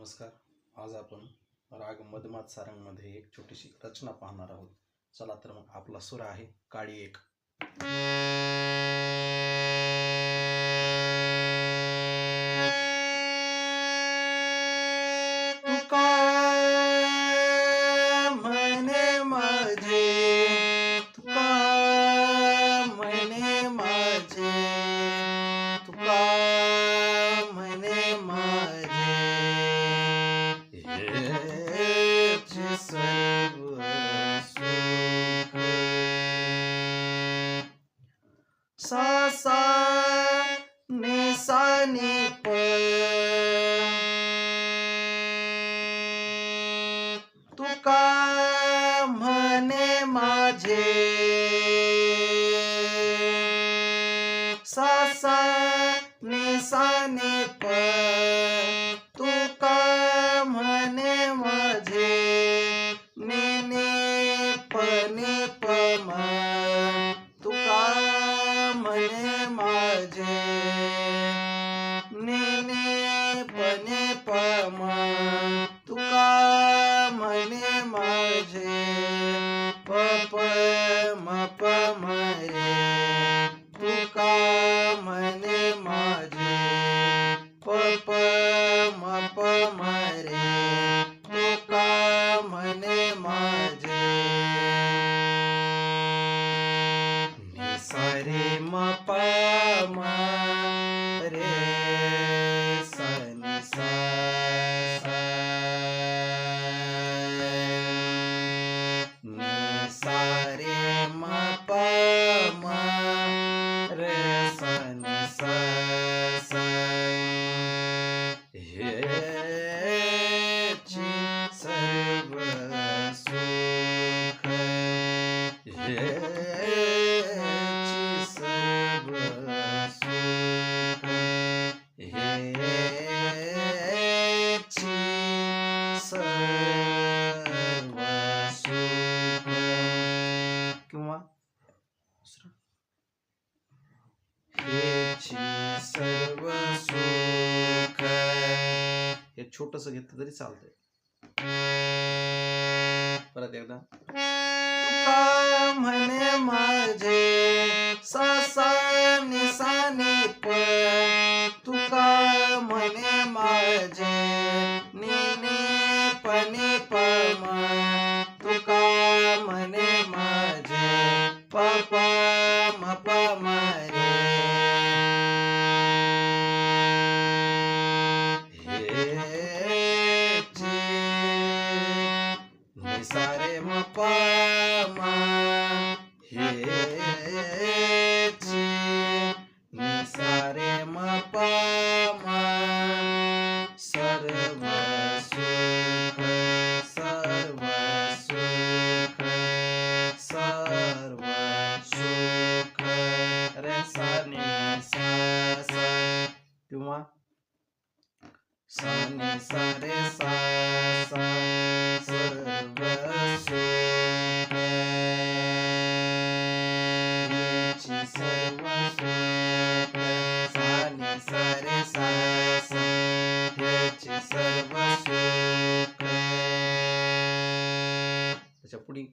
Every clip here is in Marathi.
नमस्कार. आज आपण राग मधमात सारंगमध्ये एक छोटीशी रचना पाहणार आहोत. चला तर मग आपला सुर आहे काळी एक. माझे सासा निसाने प तू का म्हणे माझे? नेने पने प तुका म्हणे माझे? छोटस घेतलं तरी चालतंय. परत एकदा. म्हणे माझे सा सा निसानी सा ने सा रे सा सा सर्व सु ची सर्व सु सा ने सा रे सा सा हे ची सर्व सु त्याच्या पुढे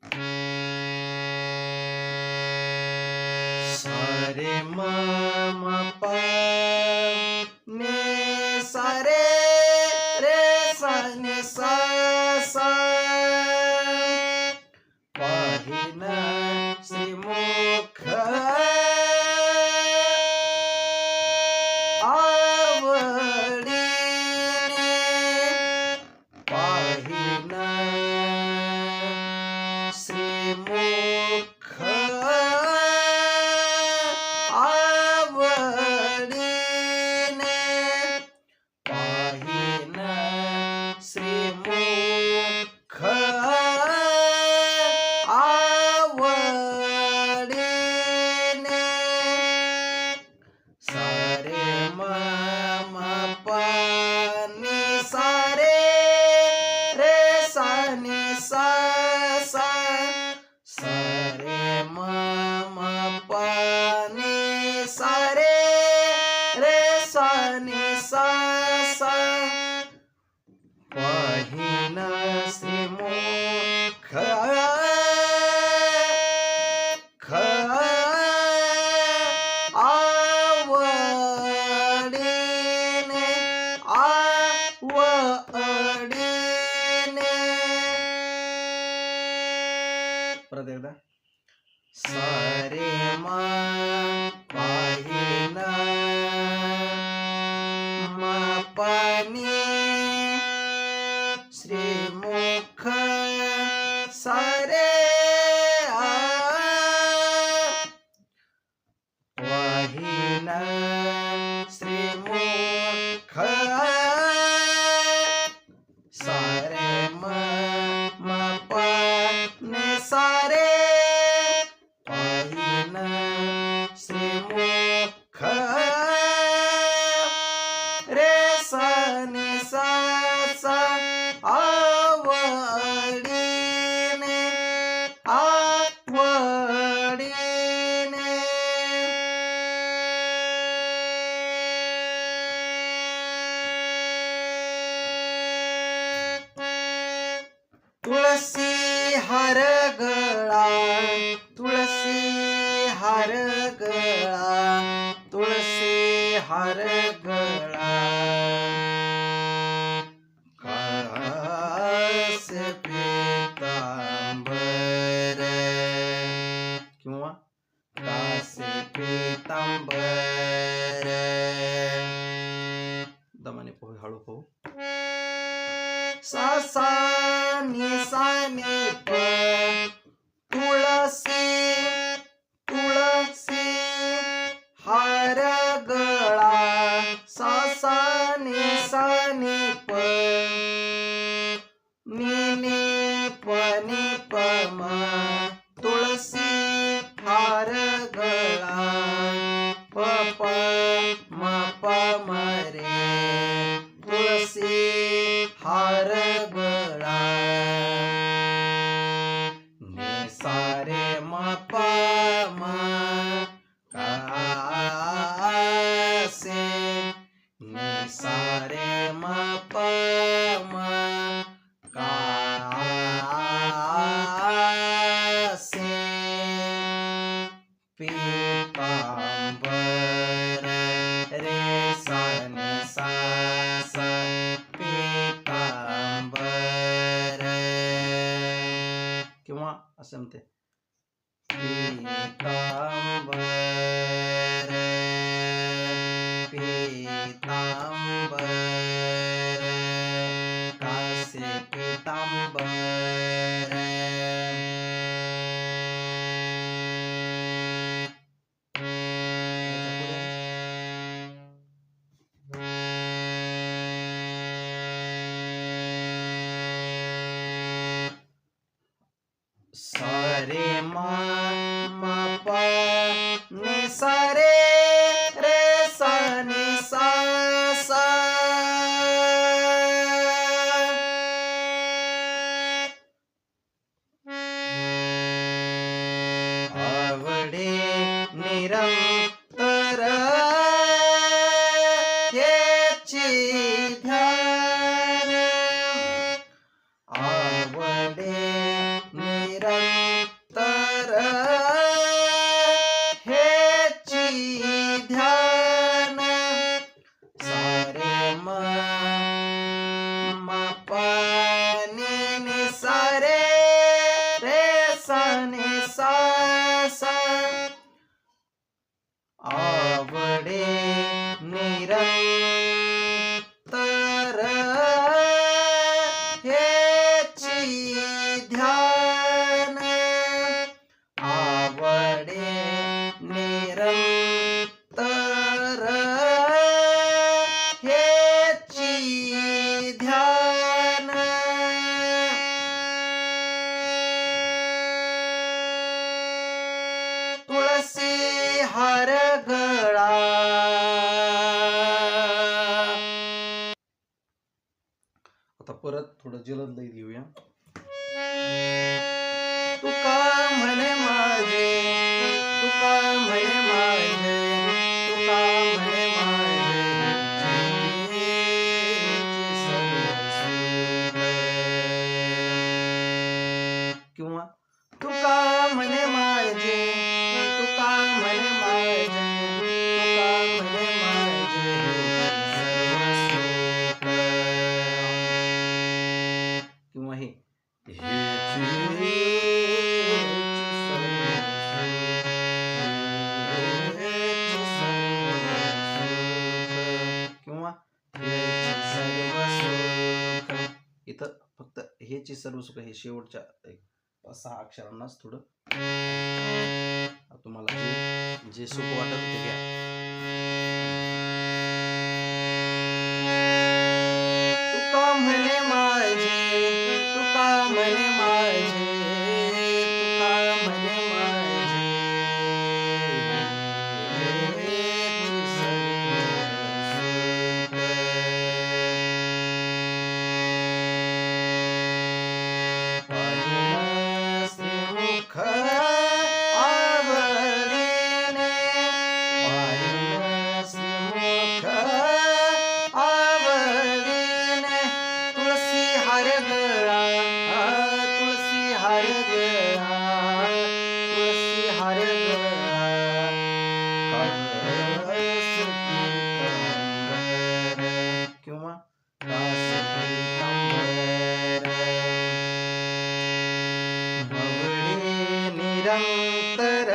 सा रे मा मा पा हर জানি असं म्हणते परत थोडं जलद लई घेऊया तुका म्हणे माझे? तुका म्हणे माझे? तुका म्हणे माझे? किंवा तुका इथं फक्त हेची सर्व सुख हे शेवटच्या एक पाच सहा अक्षरांनाच थोडं. तुम्हाला जे जे सुख वाटत ते घ्या तुका म्हणे माझे तुका म्हणे ನಿರಂತರ